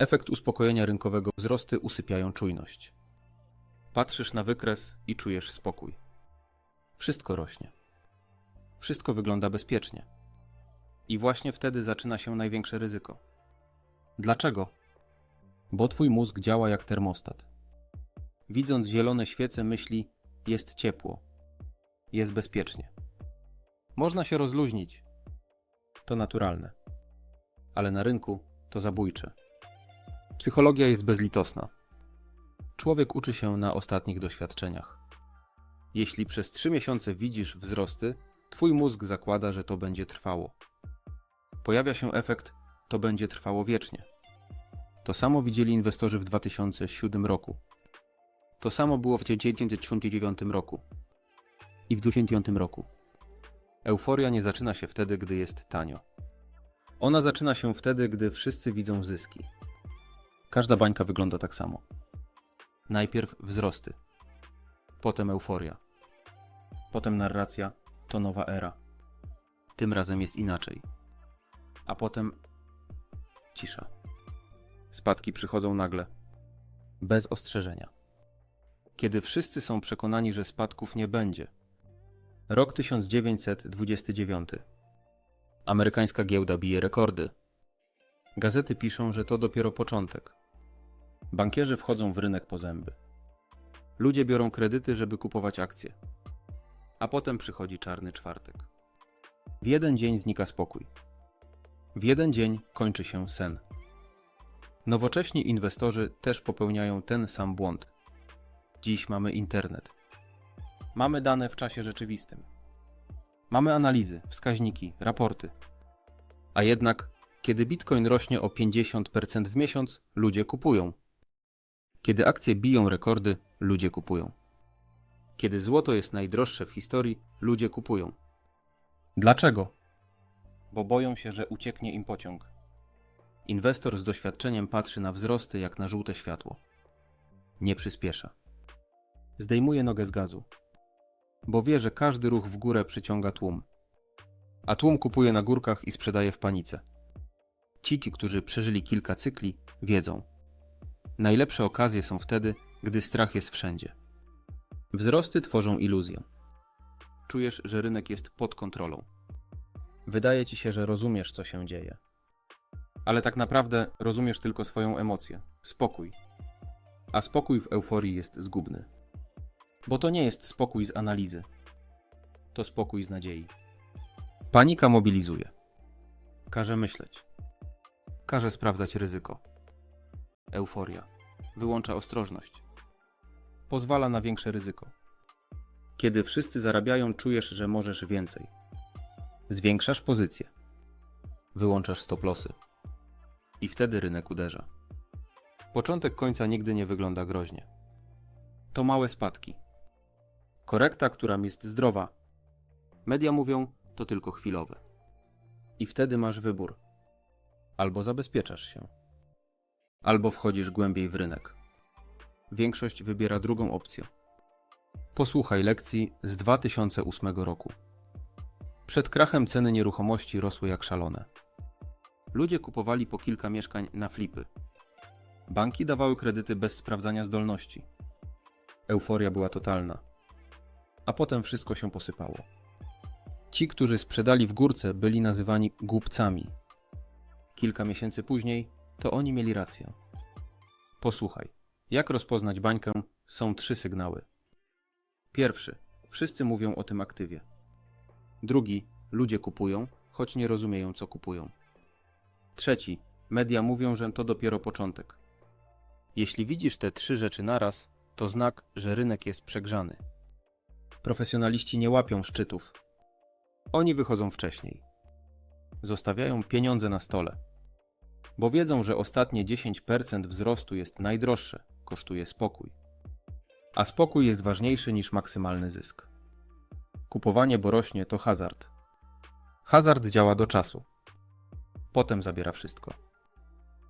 Efekt uspokojenia rynkowego wzrosty usypiają czujność. Patrzysz na wykres i czujesz spokój. Wszystko rośnie. Wszystko wygląda bezpiecznie. I właśnie wtedy zaczyna się największe ryzyko. Dlaczego? Bo twój mózg działa jak termostat. Widząc zielone świece, myśli: jest ciepło, jest bezpiecznie. Można się rozluźnić. To naturalne. Ale na rynku to zabójcze. Psychologia jest bezlitosna. Człowiek uczy się na ostatnich doświadczeniach. Jeśli przez trzy miesiące widzisz wzrosty, twój mózg zakłada, że to będzie trwało. Pojawia się efekt, to będzie trwało wiecznie. To samo widzieli inwestorzy w 2007 roku. To samo było w 1999 roku i w 2005 roku. Euforia nie zaczyna się wtedy, gdy jest tanio. Ona zaczyna się wtedy, gdy wszyscy widzą zyski. Każda bańka wygląda tak samo. Najpierw wzrosty, potem euforia, potem narracja to nowa era. Tym razem jest inaczej. A potem cisza. Spadki przychodzą nagle, bez ostrzeżenia. Kiedy wszyscy są przekonani, że spadków nie będzie. Rok 1929. Amerykańska giełda bije rekordy. Gazety piszą, że to dopiero początek. Bankierzy wchodzą w rynek po zęby. Ludzie biorą kredyty, żeby kupować akcje. A potem przychodzi czarny czwartek. W jeden dzień znika spokój. W jeden dzień kończy się sen. Nowocześni inwestorzy też popełniają ten sam błąd. Dziś mamy internet. Mamy dane w czasie rzeczywistym. Mamy analizy, wskaźniki, raporty. A jednak, kiedy bitcoin rośnie o 50% w miesiąc, ludzie kupują. Kiedy akcje biją rekordy, ludzie kupują. Kiedy złoto jest najdroższe w historii, ludzie kupują. Dlaczego? Bo boją się, że ucieknie im pociąg. Inwestor z doświadczeniem patrzy na wzrosty jak na żółte światło. Nie przyspiesza. Zdejmuje nogę z gazu. Bo wie, że każdy ruch w górę przyciąga tłum. A tłum kupuje na górkach i sprzedaje w panice. Ci, którzy przeżyli kilka cykli, wiedzą. Najlepsze okazje są wtedy, gdy strach jest wszędzie. Wzrosty tworzą iluzję. Czujesz, że rynek jest pod kontrolą. Wydaje ci się, że rozumiesz, co się dzieje. Ale tak naprawdę rozumiesz tylko swoją emocję spokój. A spokój w euforii jest zgubny. Bo to nie jest spokój z analizy. To spokój z nadziei. Panika mobilizuje. Każe myśleć. Każe sprawdzać ryzyko. Euforia. Wyłącza ostrożność. Pozwala na większe ryzyko. Kiedy wszyscy zarabiają, czujesz, że możesz więcej. Zwiększasz pozycję. Wyłączasz stop-lossy. I wtedy rynek uderza. Początek końca nigdy nie wygląda groźnie. To małe spadki. Korekta, która jest zdrowa. Media mówią, to tylko chwilowe. I wtedy masz wybór. Albo zabezpieczasz się, albo wchodzisz głębiej w rynek. Większość wybiera drugą opcję. Posłuchaj lekcji z 2008 roku. Przed krachem ceny nieruchomości rosły jak szalone. Ludzie kupowali po kilka mieszkań na flipy. Banki dawały kredyty bez sprawdzania zdolności. Euforia była totalna. A potem wszystko się posypało. Ci, którzy sprzedali w górce, byli nazywani głupcami. Kilka miesięcy później to oni mieli rację. Posłuchaj, jak rozpoznać bańkę? Są trzy sygnały. Pierwszy, wszyscy mówią o tym aktywie. Drugi, ludzie kupują, choć nie rozumieją, co kupują. Trzeci, media mówią, że to dopiero początek. Jeśli widzisz te trzy rzeczy naraz, to znak, że rynek jest przegrzany. Profesjonaliści nie łapią szczytów. Oni wychodzą wcześniej. Zostawiają pieniądze na stole. Bo wiedzą, że ostatnie 10% wzrostu jest najdroższe, kosztuje spokój. A spokój jest ważniejszy niż maksymalny zysk. Kupowanie, bo rośnie, to hazard. Hazard działa do czasu. Potem zabiera wszystko.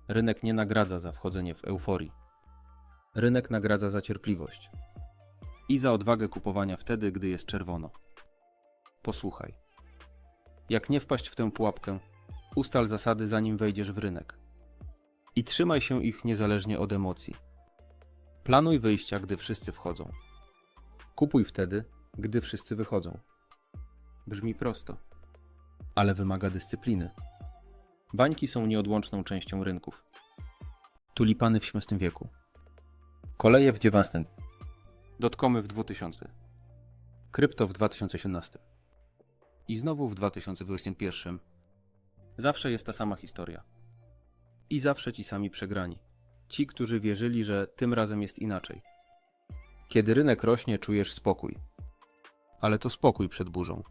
Rynek nie nagradza za wchodzenie w euforii. Rynek nagradza za cierpliwość i za odwagę kupowania wtedy, gdy jest czerwono. Posłuchaj. Jak nie wpaść w tę pułapkę, ustal zasady zanim wejdziesz w rynek. I trzymaj się ich niezależnie od emocji. Planuj wyjścia, gdy wszyscy wchodzą. Kupuj wtedy, gdy wszyscy wychodzą. Brzmi prosto, ale wymaga dyscypliny. Bańki są nieodłączną częścią rynków. Tulipany w XVIII wieku. Koleje w XIX. Dotkomy w 2000. Krypto w 2017. I znowu w 2021. Zawsze jest ta sama historia. I zawsze ci sami przegrani. Ci, którzy wierzyli, że tym razem jest inaczej. Kiedy rynek rośnie, czujesz spokój. Ale to spokój przed burzą.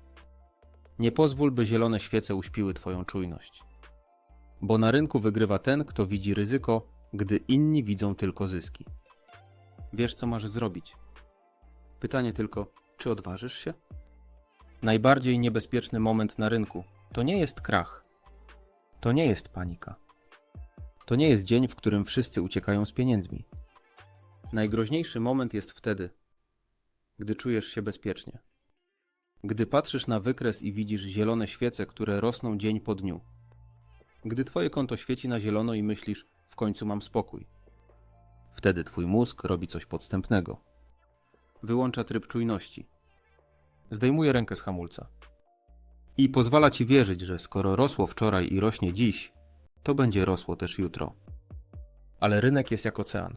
Nie pozwól, by zielone świece uśpiły twoją czujność. Bo na rynku wygrywa ten, kto widzi ryzyko, gdy inni widzą tylko zyski. Wiesz, co masz zrobić. Pytanie tylko, czy odważysz się? Najbardziej niebezpieczny moment na rynku to nie jest krach. To nie jest panika. To nie jest dzień, w którym wszyscy uciekają z pieniędzmi. Najgroźniejszy moment jest wtedy, gdy czujesz się bezpiecznie. Gdy patrzysz na wykres i widzisz zielone świece, które rosną dzień po dniu. Gdy twoje konto świeci na zielono i myślisz, w końcu mam spokój. Wtedy twój mózg robi coś podstępnego. Wyłącza tryb czujności. Zdejmuje rękę z hamulca. I pozwala ci wierzyć, że skoro rosło wczoraj i rośnie dziś, to będzie rosło też jutro. Ale rynek jest jak ocean.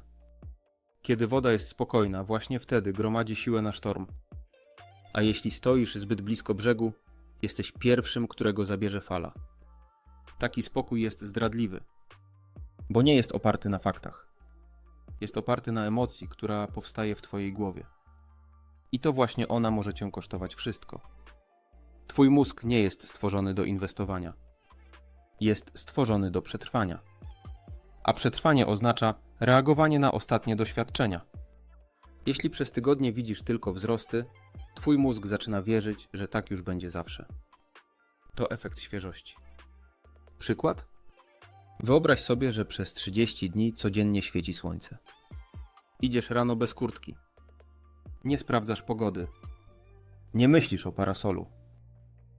Kiedy woda jest spokojna, właśnie wtedy gromadzi siłę na sztorm. A jeśli stoisz zbyt blisko brzegu, jesteś pierwszym, którego zabierze fala. Taki spokój jest zdradliwy, bo nie jest oparty na faktach. Jest oparty na emocji, która powstaje w Twojej głowie. I to właśnie ona może Cię kosztować wszystko. Twój mózg nie jest stworzony do inwestowania. Jest stworzony do przetrwania. A przetrwanie oznacza reagowanie na ostatnie doświadczenia. Jeśli przez tygodnie widzisz tylko wzrosty, Twój mózg zaczyna wierzyć, że tak już będzie zawsze. To efekt świeżości. Przykład? Wyobraź sobie, że przez 30 dni codziennie świeci słońce. Idziesz rano bez kurtki. Nie sprawdzasz pogody. Nie myślisz o parasolu.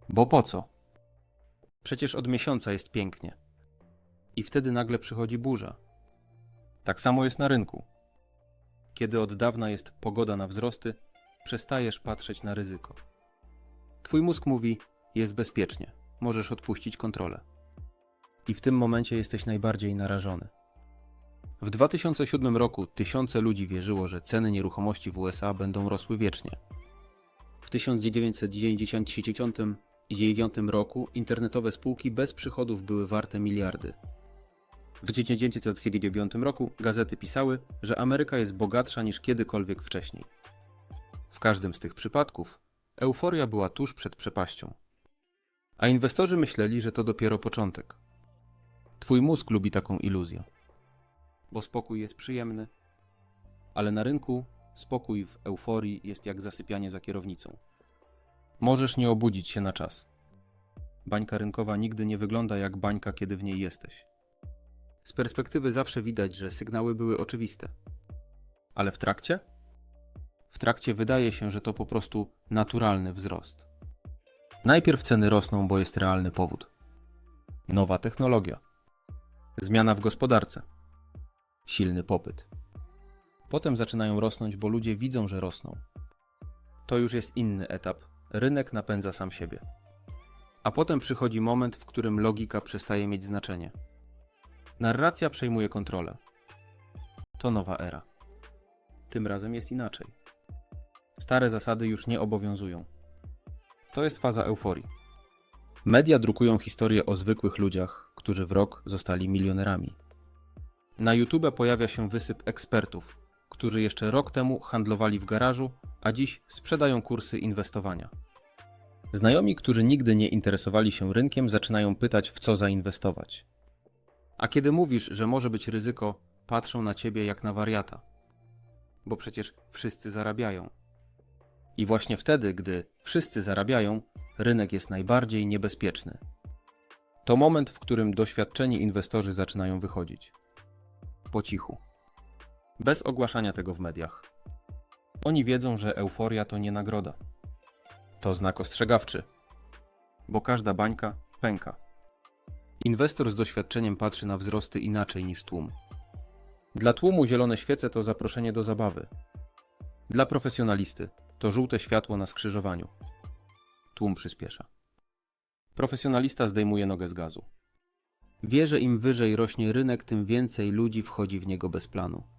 Bo po co? Przecież od miesiąca jest pięknie. I wtedy nagle przychodzi burza. Tak samo jest na rynku. Kiedy od dawna jest pogoda na wzrosty, przestajesz patrzeć na ryzyko. Twój mózg mówi: jest bezpiecznie, możesz odpuścić kontrolę. I w tym momencie jesteś najbardziej narażony. W 2007 roku tysiące ludzi wierzyło, że ceny nieruchomości w USA będą rosły wiecznie. W 1999 roku internetowe spółki bez przychodów były warte miliardy. W 1999 roku gazety pisały, że Ameryka jest bogatsza niż kiedykolwiek wcześniej. W każdym z tych przypadków euforia była tuż przed przepaścią. A inwestorzy myśleli, że to dopiero początek. Twój mózg lubi taką iluzję. Bo spokój jest przyjemny, ale na rynku spokój w euforii jest jak zasypianie za kierownicą. Możesz nie obudzić się na czas. Bańka rynkowa nigdy nie wygląda jak bańka, kiedy w niej jesteś. Z perspektywy zawsze widać, że sygnały były oczywiste. Ale w trakcie? W trakcie wydaje się, że to po prostu naturalny wzrost. Najpierw ceny rosną, bo jest realny powód. Nowa technologia. Zmiana w gospodarce. Silny popyt. Potem zaczynają rosnąć, bo ludzie widzą, że rosną. To już jest inny etap. Rynek napędza sam siebie. A potem przychodzi moment, w którym logika przestaje mieć znaczenie. Narracja przejmuje kontrolę. To nowa era. Tym razem jest inaczej. Stare zasady już nie obowiązują. To jest faza euforii. Media drukują historie o zwykłych ludziach, którzy w rok zostali milionerami. Na YouTube pojawia się wysyp ekspertów, którzy jeszcze rok temu handlowali w garażu, a dziś sprzedają kursy inwestowania. Znajomi, którzy nigdy nie interesowali się rynkiem, zaczynają pytać, w co zainwestować. A kiedy mówisz, że może być ryzyko, patrzą na ciebie jak na wariata. Bo przecież wszyscy zarabiają. I właśnie wtedy, gdy wszyscy zarabiają, rynek jest najbardziej niebezpieczny. To moment, w którym doświadczeni inwestorzy zaczynają wychodzić. Po cichu. Bez ogłaszania tego w mediach. Oni wiedzą, że euforia to nie nagroda. To znak ostrzegawczy. Bo każda bańka pęka. Inwestor z doświadczeniem patrzy na wzrosty inaczej niż tłum. Dla tłumu zielone świece to zaproszenie do zabawy. Dla profesjonalisty to żółte światło na skrzyżowaniu. Tłum przyspiesza. Profesjonalista zdejmuje nogę z gazu. Wie, że im wyżej rośnie rynek, tym więcej ludzi wchodzi w niego bez planu.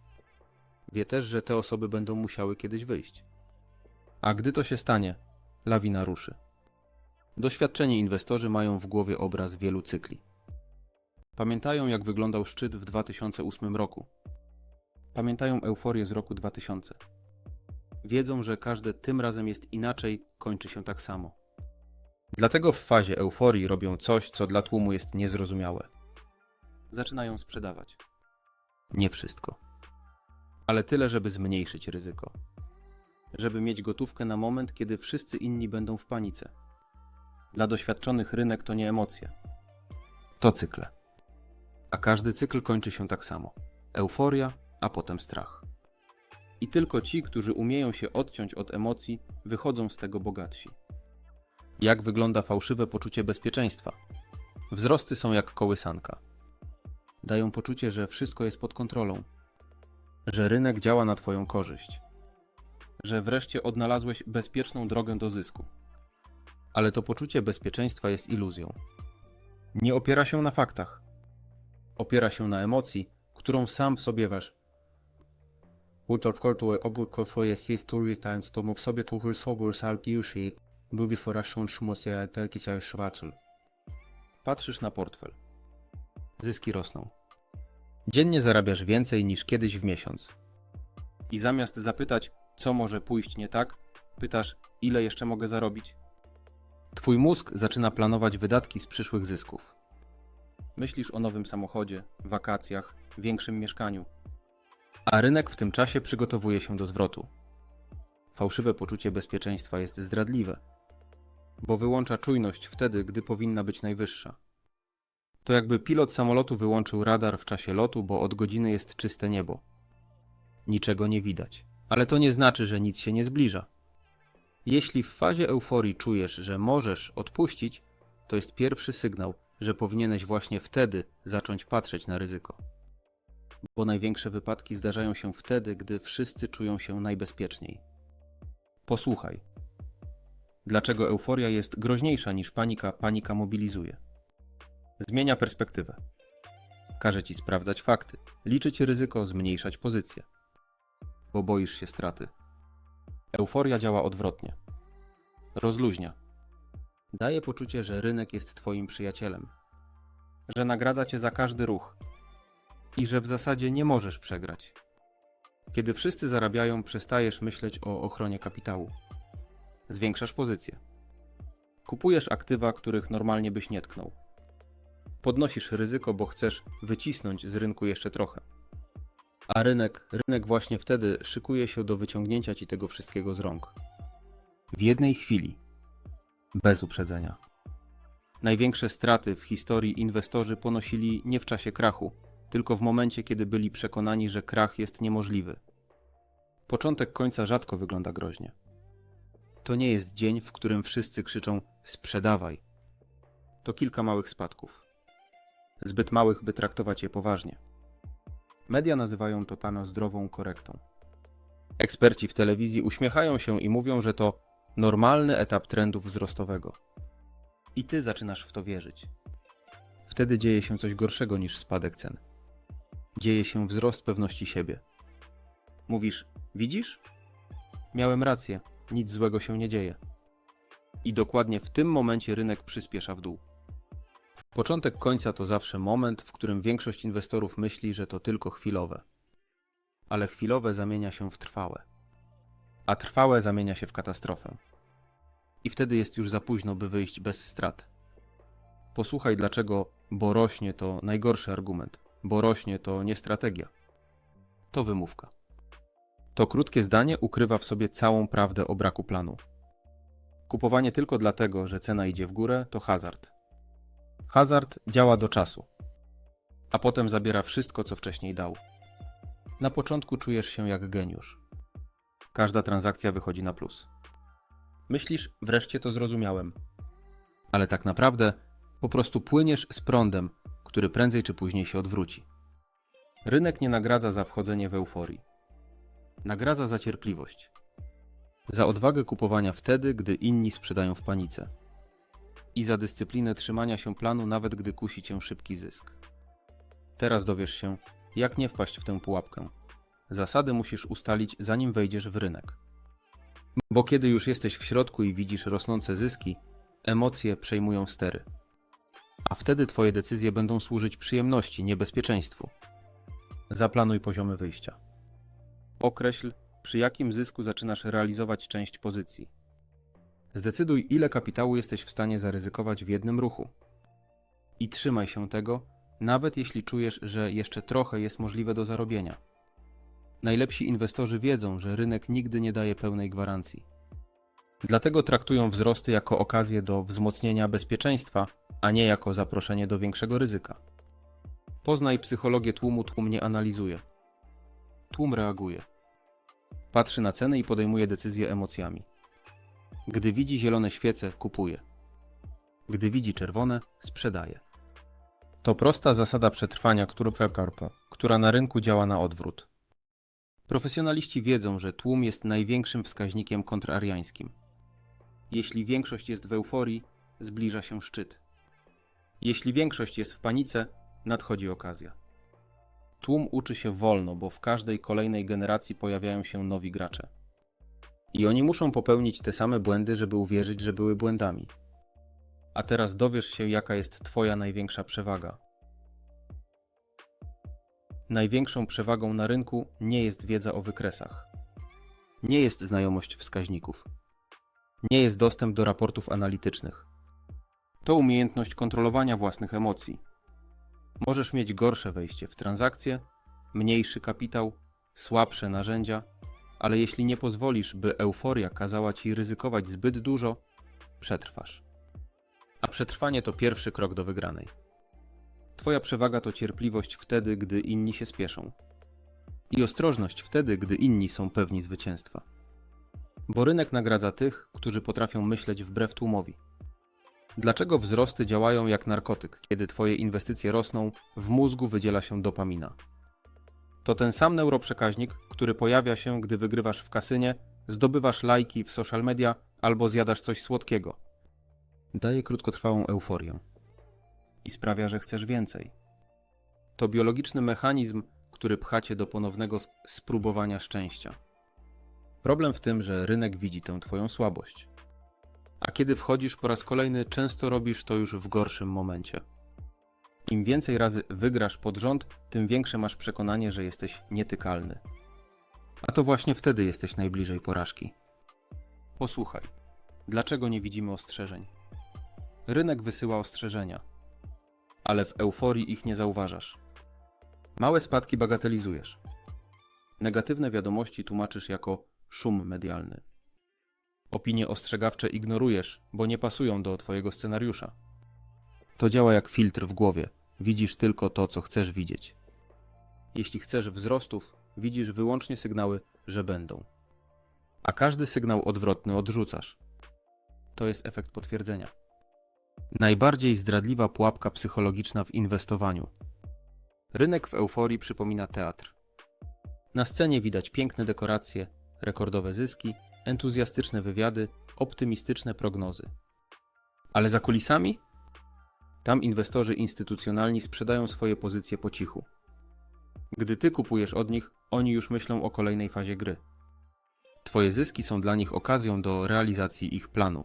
Wie też, że te osoby będą musiały kiedyś wyjść. A gdy to się stanie, lawina ruszy. Doświadczeni inwestorzy mają w głowie obraz wielu cykli. Pamiętają, jak wyglądał szczyt w 2008 roku. Pamiętają euforię z roku 2000. Wiedzą, że każde tym razem jest inaczej, kończy się tak samo. Dlatego w fazie euforii robią coś, co dla tłumu jest niezrozumiałe. Zaczynają sprzedawać. Nie wszystko. Ale tyle, żeby zmniejszyć ryzyko. Żeby mieć gotówkę na moment, kiedy wszyscy inni będą w panice. Dla doświadczonych rynek to nie emocje. To cykle. A każdy cykl kończy się tak samo. Euforia, a potem strach. I tylko ci, którzy umieją się odciąć od emocji, wychodzą z tego bogatsi. Jak wygląda fałszywe poczucie bezpieczeństwa? Wzrosty są jak kołysanka. Dają poczucie, że wszystko jest pod kontrolą, że rynek działa na Twoją korzyść, że wreszcie odnalazłeś bezpieczną drogę do zysku. Ale to poczucie bezpieczeństwa jest iluzją. Nie opiera się na faktach. Opiera się na emocji, którą sam w sobie wasz. Utorwkortu obłód swoje historii tańc, to w sobie tuchul sobór sal piuszy, byłby foraszą szmosja telki. Patrzysz na portfel. Zyski rosną. Dziennie zarabiasz więcej niż kiedyś w miesiąc. I zamiast zapytać, co może pójść nie tak, pytasz, ile jeszcze mogę zarobić? Twój mózg zaczyna planować wydatki z przyszłych zysków. Myślisz o nowym samochodzie, wakacjach, większym mieszkaniu. A rynek w tym czasie przygotowuje się do zwrotu. Fałszywe poczucie bezpieczeństwa jest zdradliwe, bo wyłącza czujność wtedy, gdy powinna być najwyższa. To jakby pilot samolotu wyłączył radar w czasie lotu, bo od godziny jest czyste niebo. Niczego nie widać, ale to nie znaczy, że nic się nie zbliża. Jeśli w fazie euforii czujesz, że możesz odpuścić, to jest pierwszy sygnał, że powinieneś właśnie wtedy zacząć patrzeć na ryzyko. Bo największe wypadki zdarzają się wtedy, gdy wszyscy czują się najbezpieczniej. Posłuchaj. Dlaczego euforia jest groźniejsza niż panika? Panika mobilizuje. Zmienia perspektywę. Każe ci sprawdzać fakty, liczyć ryzyko, zmniejszać pozycję. Bo boisz się straty. Euforia działa odwrotnie. Rozluźnia. Daje poczucie, że rynek jest twoim przyjacielem. Że nagradza cię za każdy ruch. I że w zasadzie nie możesz przegrać. Kiedy wszyscy zarabiają, przestajesz myśleć o ochronie kapitału. Zwiększasz pozycję. Kupujesz aktywa, których normalnie byś nie tknął. Podnosisz ryzyko, bo chcesz wycisnąć z rynku jeszcze trochę. A rynek, rynek właśnie wtedy szykuje się do wyciągnięcia ci tego wszystkiego z rąk. W jednej chwili. Bez uprzedzenia. Największe straty w historii inwestorzy ponosili nie w czasie krachu, tylko w momencie, kiedy byli przekonani, że krach jest niemożliwy. Początek końca rzadko wygląda groźnie. To nie jest dzień, w którym wszyscy krzyczą sprzedawaj. To kilka małych spadków. Zbyt małych, by traktować je poważnie. Media nazywają to tano zdrową korektą. Eksperci w telewizji uśmiechają się i mówią, że to normalny etap trendu wzrostowego. I ty zaczynasz w to wierzyć. Wtedy dzieje się coś gorszego niż spadek cen. Dzieje się wzrost pewności siebie. Mówisz, widzisz? Miałem rację, nic złego się nie dzieje. I dokładnie w tym momencie rynek przyspiesza w dół. Początek końca to zawsze moment, w którym większość inwestorów myśli, że to tylko chwilowe. Ale chwilowe zamienia się w trwałe. A trwałe zamienia się w katastrofę. I wtedy jest już za późno, by wyjść bez strat. Posłuchaj, dlaczego bo rośnie to najgorszy argument. Bo rośnie to nie strategia. To wymówka. To krótkie zdanie ukrywa w sobie całą prawdę o braku planu. Kupowanie tylko dlatego, że cena idzie w górę, to hazard. Hazard działa do czasu, a potem zabiera wszystko, co wcześniej dał. Na początku czujesz się jak geniusz. Każda transakcja wychodzi na plus. Myślisz, wreszcie to zrozumiałem. Ale tak naprawdę Po prostu płyniesz z prądem, który prędzej czy później się odwróci. Rynek nie nagradza za wchodzenie w euforii. Nagradza za cierpliwość. Za odwagę kupowania wtedy, gdy inni sprzedają w panice. I za dyscyplinę trzymania się planu, nawet gdy kusi cię szybki zysk. Teraz dowiesz się, jak nie wpaść w tę pułapkę. Zasady musisz ustalić, zanim wejdziesz w rynek. Bo kiedy już jesteś w środku i widzisz rosnące zyski, emocje przejmują stery. A wtedy Twoje decyzje będą służyć przyjemności, nie bezpieczeństwu. Zaplanuj poziomy wyjścia. Określ, przy jakim zysku zaczynasz realizować część pozycji. Zdecyduj, ile kapitału jesteś w stanie zaryzykować w jednym ruchu. I trzymaj się tego, nawet jeśli czujesz, że jeszcze trochę jest możliwe do zarobienia. Najlepsi inwestorzy wiedzą, że rynek nigdy nie daje pełnej gwarancji. Dlatego traktują wzrosty jako okazję do wzmocnienia bezpieczeństwa, a nie jako zaproszenie do większego ryzyka. Poznaj psychologię tłumu, tłum nie analizuje. Tłum reaguje. Patrzy na ceny i podejmuje decyzje emocjami. Gdy widzi zielone świece, kupuje. Gdy widzi czerwone, sprzedaje. To prosta zasada przetrwania, którą- która na rynku działa na odwrót. Profesjonaliści wiedzą, że tłum jest największym wskaźnikiem kontrariańskim. Jeśli większość jest w euforii, zbliża się szczyt. Jeśli większość jest w panice, nadchodzi okazja. Tłum uczy się wolno, bo w każdej kolejnej generacji pojawiają się nowi gracze. I oni muszą popełnić te same błędy, żeby uwierzyć, że były błędami. A teraz dowiesz się, jaka jest Twoja największa przewaga. Największą przewagą na rynku nie jest wiedza o wykresach. Nie jest znajomość wskaźników. Nie jest dostęp do raportów analitycznych. To umiejętność kontrolowania własnych emocji. Możesz mieć gorsze wejście w transakcje, mniejszy kapitał, słabsze narzędzia, ale jeśli nie pozwolisz, by euforia kazała ci ryzykować zbyt dużo, przetrwasz. A przetrwanie to pierwszy krok do wygranej. Twoja przewaga to cierpliwość wtedy, gdy inni się spieszą. I ostrożność wtedy, gdy inni są pewni zwycięstwa. Bo rynek nagradza tych, którzy potrafią myśleć wbrew tłumowi. Dlaczego wzrosty działają jak narkotyk? Kiedy Twoje inwestycje rosną, w mózgu wydziela się dopamina. To ten sam neuroprzekaźnik, który pojawia się, gdy wygrywasz w kasynie, zdobywasz lajki w social media albo zjadasz coś słodkiego. Daje krótkotrwałą euforię i sprawia, że chcesz więcej. To biologiczny mechanizm, który pcha cię do ponownego spróbowania szczęścia. Problem w tym, że rynek widzi tę twoją słabość. A kiedy wchodzisz po raz kolejny, często robisz to już w gorszym momencie. Im więcej razy wygrasz pod rząd, tym większe masz przekonanie, że jesteś nietykalny. A to właśnie wtedy jesteś najbliżej porażki. Posłuchaj, dlaczego nie widzimy ostrzeżeń? Rynek wysyła ostrzeżenia, ale w euforii ich nie zauważasz. Małe spadki bagatelizujesz. Negatywne wiadomości tłumaczysz jako szum medialny. Opinie ostrzegawcze ignorujesz, bo nie pasują do Twojego scenariusza. To działa jak filtr w głowie. Widzisz tylko to, co chcesz widzieć. Jeśli chcesz wzrostów, widzisz wyłącznie sygnały, że będą. A każdy sygnał odwrotny odrzucasz. To jest efekt potwierdzenia. Najbardziej zdradliwa pułapka psychologiczna w inwestowaniu. Rynek w euforii przypomina teatr. Na scenie widać piękne dekoracje, rekordowe zyski, entuzjastyczne wywiady, optymistyczne prognozy. Ale za kulisami? Tam inwestorzy instytucjonalni sprzedają swoje pozycje po cichu. Gdy ty kupujesz od nich, oni już myślą o kolejnej fazie gry. Twoje zyski są dla nich okazją do realizacji ich planu.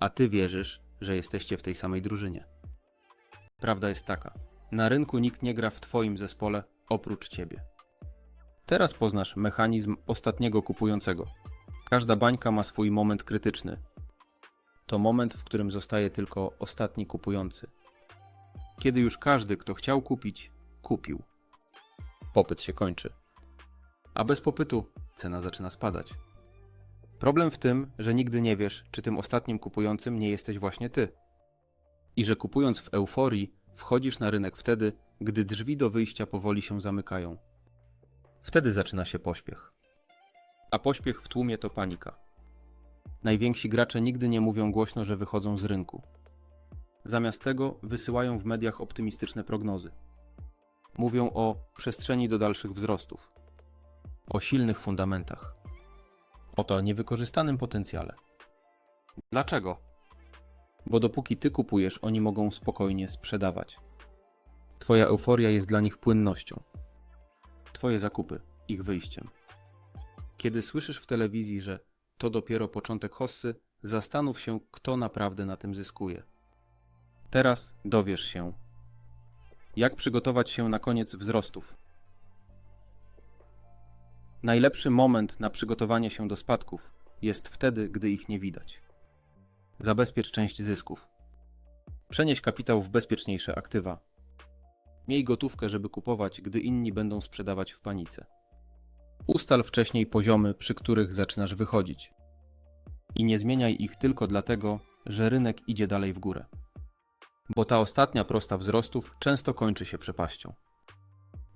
A ty wierzysz, że jesteście w tej samej drużynie. Prawda jest taka: na rynku nikt nie gra w twoim zespole oprócz ciebie. Teraz poznasz mechanizm ostatniego kupującego. Każda bańka ma swój moment krytyczny. To moment, w którym zostaje tylko ostatni kupujący. Kiedy już każdy, kto chciał kupić, kupił. Popyt się kończy. A bez popytu cena zaczyna spadać. Problem w tym, że nigdy nie wiesz, czy tym ostatnim kupującym nie jesteś właśnie ty. I że kupując w euforii, wchodzisz na rynek wtedy, gdy drzwi do wyjścia powoli się zamykają. Wtedy zaczyna się pośpiech. A pośpiech w tłumie to panika. Najwięksi gracze nigdy nie mówią głośno, że wychodzą z rynku. Zamiast tego wysyłają w mediach optymistyczne prognozy. Mówią o przestrzeni do dalszych wzrostów, o silnych fundamentach, o to niewykorzystanym potencjale. Dlaczego? Bo dopóki ty kupujesz, oni mogą spokojnie sprzedawać. Twoja euforia jest dla nich płynnością. Twoje zakupy ich wyjściem. Kiedy słyszysz w telewizji, że to dopiero początek hossy, zastanów się, kto naprawdę na tym zyskuje. Teraz dowiesz się, jak przygotować się na koniec wzrostów. Najlepszy moment na przygotowanie się do spadków jest wtedy, gdy ich nie widać. Zabezpiecz część zysków. Przenieś kapitał w bezpieczniejsze aktywa. Miej gotówkę, żeby kupować, gdy inni będą sprzedawać w panice. Ustal wcześniej poziomy, przy których zaczynasz wychodzić. I nie zmieniaj ich tylko dlatego, że rynek idzie dalej w górę. Bo ta ostatnia prosta wzrostów często kończy się przepaścią.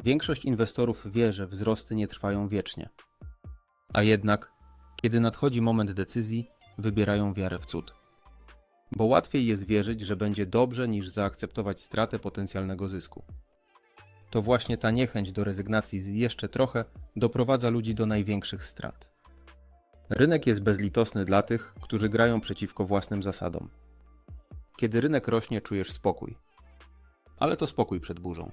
Większość inwestorów wie, że wzrosty nie trwają wiecznie. A jednak, kiedy nadchodzi moment decyzji, wybierają wiarę w cud. Bo łatwiej jest wierzyć, że będzie dobrze, niż zaakceptować stratę potencjalnego zysku. To właśnie ta niechęć do rezygnacji z jeszcze trochę doprowadza ludzi do największych strat. Rynek jest bezlitosny dla tych, którzy grają przeciwko własnym zasadom. Kiedy rynek rośnie, czujesz spokój. Ale to spokój przed burzą.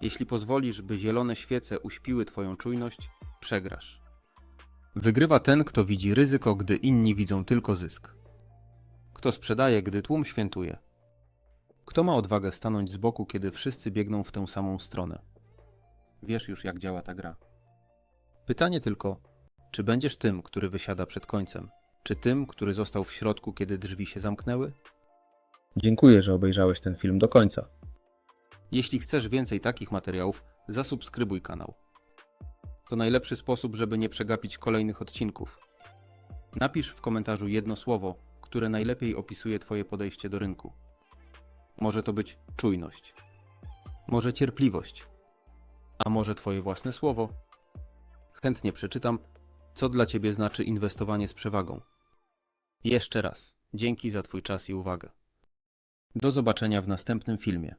Jeśli pozwolisz, by zielone świece uśpiły Twoją czujność, przegrasz. Wygrywa ten, kto widzi ryzyko, gdy inni widzą tylko zysk. Kto sprzedaje, gdy tłum świętuje. Kto ma odwagę stanąć z boku, kiedy wszyscy biegną w tę samą stronę? Wiesz już, jak działa ta gra. Pytanie tylko, czy będziesz tym, który wysiada przed końcem, czy tym, który został w środku, kiedy drzwi się zamknęły? Dziękuję, że obejrzałeś ten film do końca. Jeśli chcesz więcej takich materiałów, zasubskrybuj kanał. To najlepszy sposób, żeby nie przegapić kolejnych odcinków. Napisz w komentarzu jedno słowo, które najlepiej opisuje Twoje podejście do rynku. Może to być czujność, może cierpliwość, a może Twoje własne słowo. Chętnie przeczytam, co dla Ciebie znaczy inwestowanie z przewagą. Jeszcze raz, dzięki za Twój czas i uwagę. Do zobaczenia w następnym filmie.